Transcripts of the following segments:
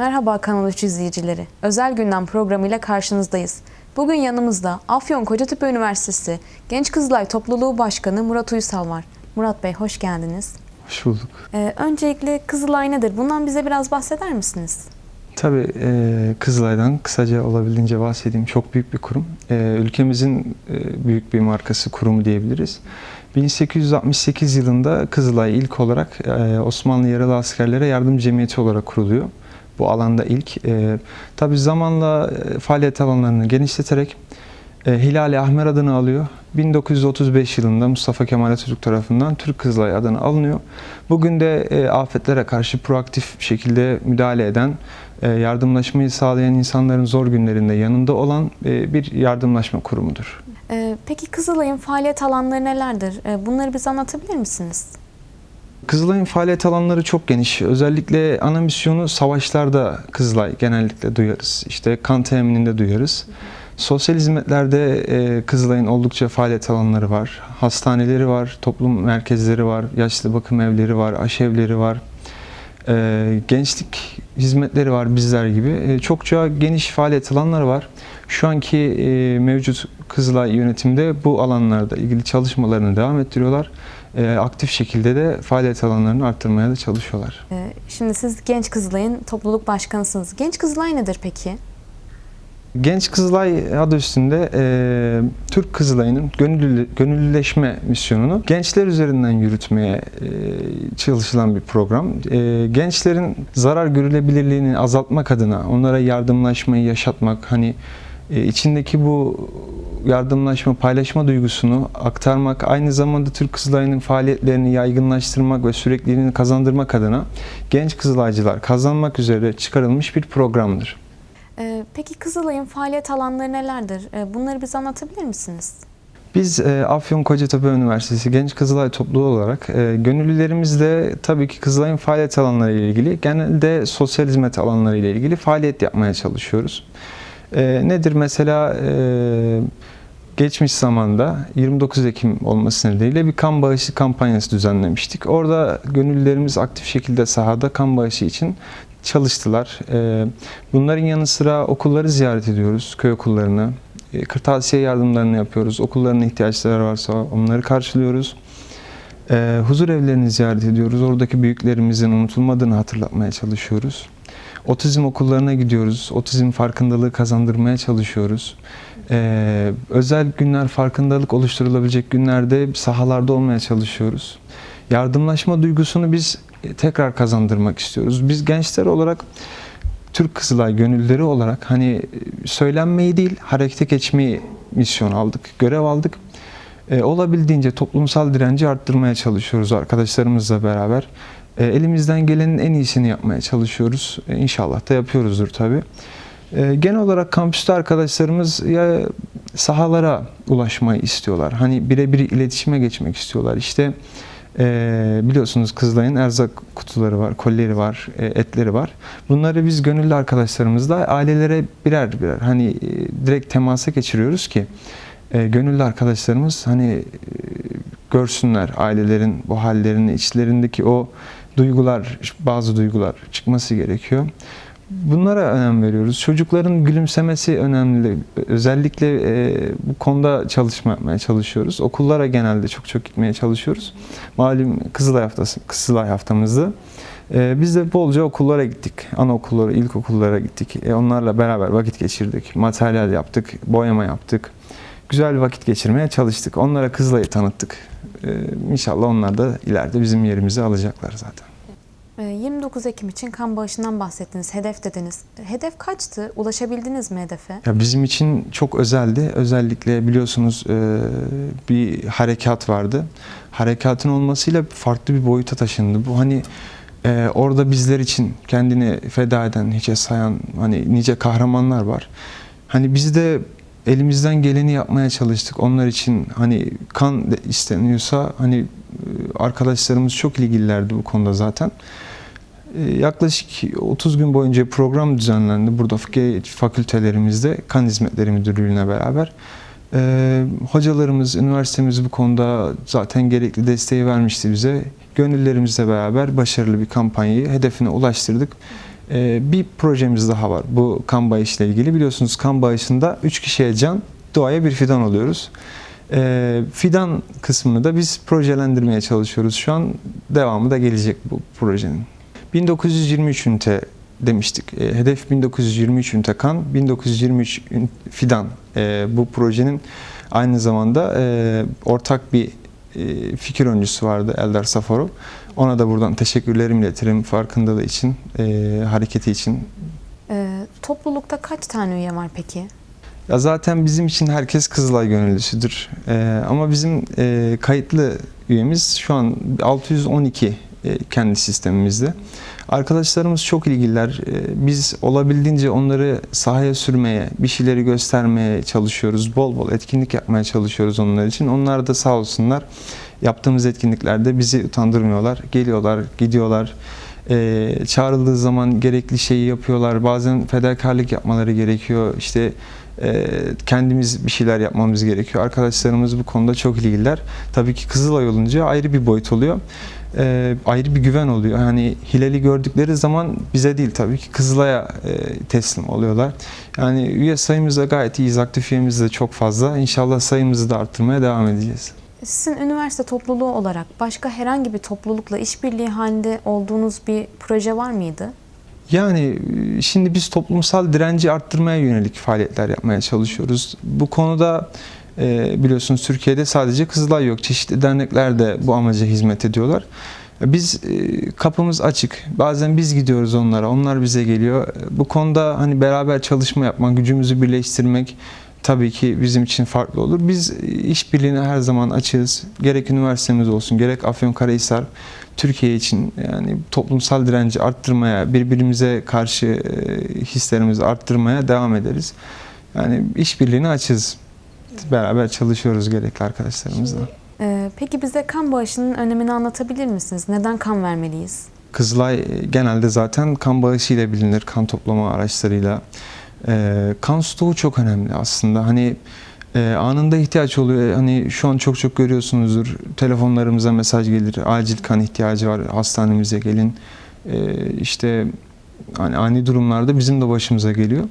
Merhaba Kanal 3 izleyicileri. Özel gündem programıyla karşınızdayız. Bugün yanımızda Afyon Kocatepe Üniversitesi Genç Kızılay Topluluğu Başkanı Murat Uysal var. Murat Bey hoş geldiniz. Hoş bulduk. Ee, öncelikle Kızılay nedir? Bundan bize biraz bahseder misiniz? Tabii e, Kızılay'dan kısaca olabildiğince bahsedeyim. Çok büyük bir kurum. E, ülkemizin e, büyük bir markası, kurumu diyebiliriz. 1868 yılında Kızılay ilk olarak e, Osmanlı Yaralı Askerlere Yardım Cemiyeti olarak kuruluyor. Bu alanda ilk. E, tabii zamanla e, faaliyet alanlarını genişleterek e, Hilal-i Ahmer adını alıyor. 1935 yılında Mustafa Kemal Atatürk tarafından Türk Kızılay adını alınıyor. Bugün de e, afetlere karşı proaktif şekilde müdahale eden, e, yardımlaşmayı sağlayan insanların zor günlerinde yanında olan e, bir yardımlaşma kurumudur. Ee, peki Kızılay'ın faaliyet alanları nelerdir? Ee, bunları bize anlatabilir misiniz? Kızılay'ın faaliyet alanları çok geniş. Özellikle ana misyonu savaşlarda Kızılay genellikle duyarız. İşte kan temininde duyarız. Sosyal hizmetlerde e, Kızılay'ın oldukça faaliyet alanları var. Hastaneleri var, toplum merkezleri var, yaşlı bakım evleri var, aşevleri var. E, gençlik hizmetleri var bizler gibi. E, çokça geniş faaliyet alanları var. Şu anki e, mevcut Kızılay yönetimde bu alanlarda ilgili çalışmalarını devam ettiriyorlar. E, aktif şekilde de faaliyet alanlarını arttırmaya da çalışıyorlar. Ee, şimdi siz Genç Kızılay'ın topluluk başkanısınız. Genç Kızılay nedir peki? Genç Kızılay adı üstünde e, Türk Kızılay'ın gönüllü, gönüllüleşme misyonunu gençler üzerinden yürütmeye e, çalışılan bir program. E, gençlerin zarar görülebilirliğini azaltmak adına onlara yardımlaşmayı yaşatmak, hani e, içindeki bu yardımlaşma, paylaşma duygusunu aktarmak, aynı zamanda Türk Kızılay'ın faaliyetlerini yaygınlaştırmak ve sürekliliğini kazandırmak adına genç Kızılaycılar kazanmak üzere çıkarılmış bir programdır. Ee, peki Kızılay'ın faaliyet alanları nelerdir? Ee, bunları bize anlatabilir misiniz? Biz e, Afyon Kocatepe Üniversitesi Genç Kızılay Topluluğu olarak e, gönüllülerimizle tabii ki Kızılay'ın faaliyet alanları ile ilgili genelde sosyal hizmet alanları ile ilgili faaliyet yapmaya çalışıyoruz. E, nedir mesela e, geçmiş zamanda 29 Ekim olması nedeniyle bir kan bağışı kampanyası düzenlemiştik. Orada gönüllülerimiz aktif şekilde sahada kan bağışı için çalıştılar. E, bunların yanı sıra okulları ziyaret ediyoruz, köy okullarını. Kırtasiye yardımlarını yapıyoruz. Okulların ihtiyaçları varsa onları karşılıyoruz. Huzur evlerini ziyaret ediyoruz. Oradaki büyüklerimizin unutulmadığını hatırlatmaya çalışıyoruz. Otizm okullarına gidiyoruz. Otizm farkındalığı kazandırmaya çalışıyoruz. E, özel günler, farkındalık oluşturulabilecek günlerde sahalarda olmaya çalışıyoruz. Yardımlaşma duygusunu biz tekrar kazandırmak istiyoruz. Biz gençler olarak Türk Kızılay gönülleri olarak hani söylenmeyi değil harekete geçmeyi misyon aldık, görev aldık. E, olabildiğince toplumsal direnci arttırmaya çalışıyoruz arkadaşlarımızla beraber. E, elimizden gelenin en iyisini yapmaya çalışıyoruz. E, inşallah da yapıyoruzdur tabii. E, genel olarak kampüste arkadaşlarımız ya sahalara ulaşmayı istiyorlar. Hani birebir iletişime geçmek istiyorlar. İşte ee, biliyorsunuz Kızılay'ın erzak kutuları var, kolleri var, e, etleri var. Bunları biz gönüllü arkadaşlarımızla ailelere birer birer hani e, direkt temasa geçiriyoruz ki e, gönüllü arkadaşlarımız hani e, görsünler ailelerin bu hallerini, içlerindeki o duygular, bazı duygular çıkması gerekiyor. Bunlara önem veriyoruz. Çocukların gülümsemesi önemli. Özellikle e, bu konuda çalışma yapmaya çalışıyoruz. Okullara genelde çok çok gitmeye çalışıyoruz. Malum Kızılay haftası, Kızılay haftamızda. E, biz de bolca okullara gittik. Anaokullara, ilkokullara gittik. E, onlarla beraber vakit geçirdik. Materyal yaptık, boyama yaptık. Güzel bir vakit geçirmeye çalıştık. Onlara Kızılay'ı tanıttık. E, inşallah onlar da ileride bizim yerimizi alacaklar zaten. Ee, 29 Ekim için kan bağışından bahsettiniz, hedef dediniz. Hedef kaçtı? Ulaşabildiniz mi hedefe? Ya bizim için çok özeldi. Özellikle biliyorsunuz e, bir harekat vardı. Harekatın olmasıyla farklı bir boyuta taşındı. Bu hani e, orada bizler için kendini feda eden, hiçe sayan hani nice kahramanlar var. Hani biz de elimizden geleni yapmaya çalıştık. Onlar için hani kan isteniyorsa hani e, arkadaşlarımız çok ilgililerdi bu konuda zaten. E, Yaklaşık 30 gün boyunca program düzenlendi burada fakü- fakültelerimizde kan hizmetleri müdürlüğüne beraber. E, hocalarımız, üniversitemiz bu konuda zaten gerekli desteği vermişti bize. Gönüllerimizle beraber başarılı bir kampanyayı hedefine ulaştırdık. E, bir projemiz daha var bu kan bağışı ile ilgili. Biliyorsunuz kan bağışında 3 kişiye can, doğaya bir fidan alıyoruz. E, fidan kısmını da biz projelendirmeye çalışıyoruz. Şu an devamı da gelecek bu projenin. 1923 ünite demiştik. E, hedef 1923 ünite kan, 1923 ün- fidan. Bu projenin aynı zamanda e, ortak bir fikir öncüsü vardı Eldar Safarov. Ona da buradan teşekkürlerimi iletirim farkındalığı için, e, hareketi için. Ee, toplulukta kaç tane üye var peki? Ya zaten bizim için herkes Kızılay gönüllüsüdür. Ee, ama bizim e, kayıtlı üyemiz şu an 612 e, kendi sistemimizde. Arkadaşlarımız çok ilgililer. Ee, biz olabildiğince onları sahaya sürmeye, bir şeyleri göstermeye çalışıyoruz. Bol bol etkinlik yapmaya çalışıyoruz onlar için. Onlar da sağ olsunlar yaptığımız etkinliklerde bizi utandırmıyorlar. Geliyorlar, gidiyorlar. Ee, çağrıldığı zaman gerekli şeyi yapıyorlar. Bazen fedakarlık yapmaları gerekiyor. İşte e, kendimiz bir şeyler yapmamız gerekiyor. Arkadaşlarımız bu konuda çok ilgililer. Tabii ki Kızılay olunca ayrı bir boyut oluyor. Ee, ayrı bir güven oluyor. Yani Hilal'i gördükleri zaman bize değil tabii ki Kızılay'a e, teslim oluyorlar. Yani üye sayımız da gayet iyiyiz. Aktif üyemiz de çok fazla. İnşallah sayımızı da arttırmaya devam edeceğiz. Sizin üniversite topluluğu olarak başka herhangi bir toplulukla işbirliği halinde olduğunuz bir proje var mıydı? Yani e, şimdi biz toplumsal direnci arttırmaya yönelik faaliyetler yapmaya çalışıyoruz. Bu konuda e, biliyorsunuz Türkiye'de sadece Kızılay yok. Çeşitli dernekler de bu amaca hizmet ediyorlar. Biz e, kapımız açık. Bazen biz gidiyoruz onlara, onlar bize geliyor. Bu konuda hani beraber çalışma yapmak, gücümüzü birleştirmek tabii ki bizim için farklı olur. Biz e, işbirliğine her zaman açığız. Gerek üniversitemiz olsun, gerek Afyonkarahisar Türkiye için yani toplumsal direnci arttırmaya, birbirimize karşı e, hislerimizi arttırmaya devam ederiz. Yani işbirliğine açız. Beraber çalışıyoruz gerekli arkadaşlarımızla. Ee, peki bize kan bağışının önemini anlatabilir misiniz? Neden kan vermeliyiz? Kızılay e, genelde zaten kan bağışıyla bilinir, kan toplama araçlarıyla. Ee, kan stoğu çok önemli aslında. Hani e, anında ihtiyaç oluyor. Hani şu an çok çok görüyorsunuzdur. Telefonlarımıza mesaj gelir. Acil kan ihtiyacı var. Hastanemize gelin. Ee, işte hani ani durumlarda bizim de başımıza geliyor.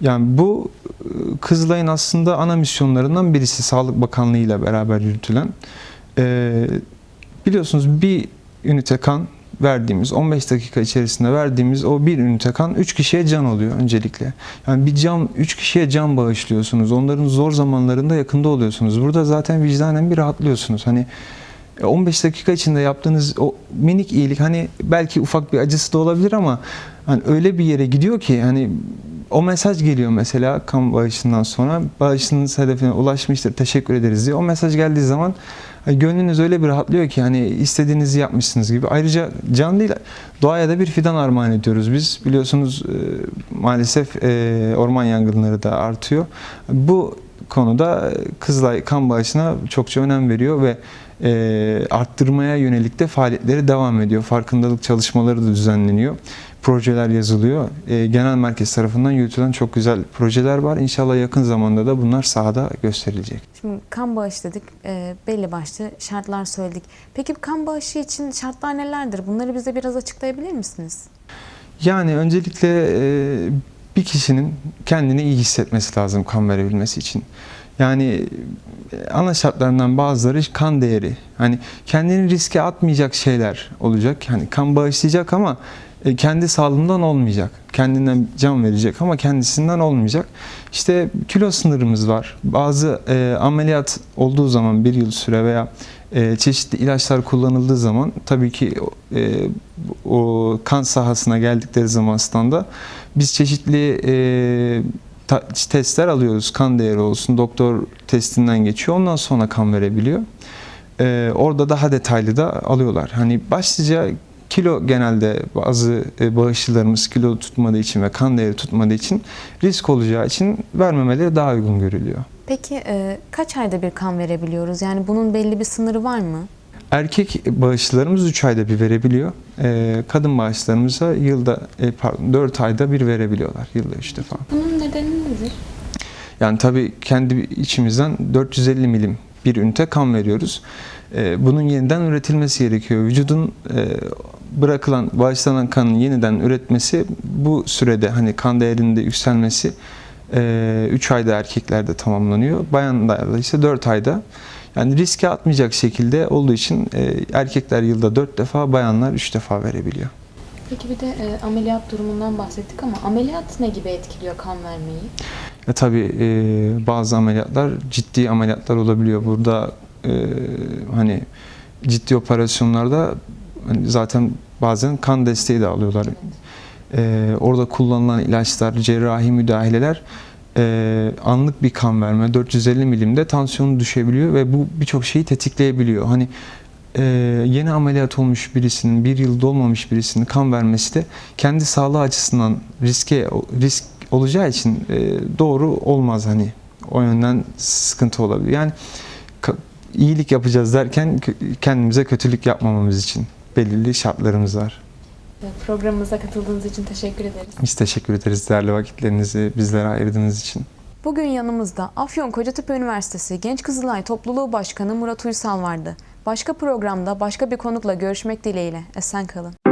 Yani bu e, Kızılay'ın aslında ana misyonlarından birisi Sağlık Bakanlığı ile beraber yürütülen. Ee, biliyorsunuz bir ünite kan verdiğimiz 15 dakika içerisinde verdiğimiz o bir ünite kan 3 kişiye can oluyor öncelikle. Yani bir can 3 kişiye can bağışlıyorsunuz. Onların zor zamanlarında yakında oluyorsunuz. Burada zaten vicdanen bir rahatlıyorsunuz. Hani 15 dakika içinde yaptığınız o minik iyilik hani belki ufak bir acısı da olabilir ama hani öyle bir yere gidiyor ki hani o mesaj geliyor mesela kan bağışından sonra bağışınız hedefine ulaşmıştır teşekkür ederiz diye. O mesaj geldiği zaman gönlünüz öyle bir rahatlıyor ki hani istediğinizi yapmışsınız gibi. Ayrıca can değil doğaya da bir fidan armağan ediyoruz biz. Biliyorsunuz e, maalesef e, orman yangınları da artıyor. Bu konuda Kızılay kan bağışına çokça önem veriyor ve e, arttırmaya yönelik de faaliyetleri devam ediyor. Farkındalık çalışmaları da düzenleniyor. Projeler yazılıyor. E, genel merkez tarafından yürütülen çok güzel projeler var. İnşallah yakın zamanda da bunlar sahada gösterilecek. Şimdi kan bağışı dedik, e, belli başlı şartlar söyledik. Peki kan bağışı için şartlar nelerdir? Bunları bize biraz açıklayabilir misiniz? Yani öncelikle e, bir kişinin kendini iyi hissetmesi lazım kan verebilmesi için. Yani e, ana şartlarından bazıları kan değeri. Hani kendini riske atmayacak şeyler olacak. Yani kan bağışlayacak ama e, kendi sağlığından olmayacak. Kendinden can verecek ama kendisinden olmayacak. İşte kilo sınırımız var. Bazı e, ameliyat olduğu zaman bir yıl süre veya e, çeşitli ilaçlar kullanıldığı zaman tabii ki e, o kan sahasına geldikleri zaman standa biz çeşitli e, testler alıyoruz. Kan değeri olsun, doktor testinden geçiyor. Ondan sonra kan verebiliyor. E, orada daha detaylı da alıyorlar. Hani başlıca kilo genelde bazı e, bağışçılarımız kilo tutmadığı için ve kan değeri tutmadığı için risk olacağı için vermemeleri daha uygun görülüyor. Peki e, kaç ayda bir kan verebiliyoruz? Yani bunun belli bir sınırı var mı? Erkek bağışçılarımız 3 ayda bir verebiliyor. Ee, kadın bağışçılarımıza yılda e, pardon 4 ayda bir verebiliyorlar. Yılda 3 defa. Bunun nedeni nedir? Yani tabii kendi içimizden 450 milim bir ünite kan veriyoruz. Ee, bunun yeniden üretilmesi gerekiyor. Vücudun e, bırakılan, bağışlanan kanın yeniden üretmesi bu sürede hani kan değerinde yükselmesi 3 ayda erkeklerde tamamlanıyor. Bayanlarda ise 4 ayda. Yani riske atmayacak şekilde olduğu için e, erkekler yılda 4 defa, bayanlar 3 defa verebiliyor. Peki bir de e, ameliyat durumundan bahsettik ama ameliyat ne gibi etkiliyor kan vermeyi? E tabii e, bazı ameliyatlar ciddi ameliyatlar olabiliyor. Burada e, hani ciddi operasyonlarda hani zaten bazen kan desteği de alıyorlar. E, orada kullanılan ilaçlar, cerrahi müdahaleler e, anlık bir kan verme 450 milimde tansiyonu düşebiliyor ve bu birçok şeyi tetikleyebiliyor. Hani e, yeni ameliyat olmuş birisinin, bir yıl dolmamış birisinin kan vermesi de kendi sağlığı açısından riske risk olacağı için e, doğru olmaz hani. O yönden sıkıntı olabilir. Yani iyilik yapacağız derken kendimize kötülük yapmamamız için belirli şartlarımız var. Programımıza katıldığınız için teşekkür ederiz. Biz teşekkür ederiz değerli vakitlerinizi bizlere ayırdığınız için. Bugün yanımızda Afyon Kocatepe Üniversitesi Genç Kızılay Topluluğu Başkanı Murat Uysal vardı. Başka programda başka bir konukla görüşmek dileğiyle. Esen kalın.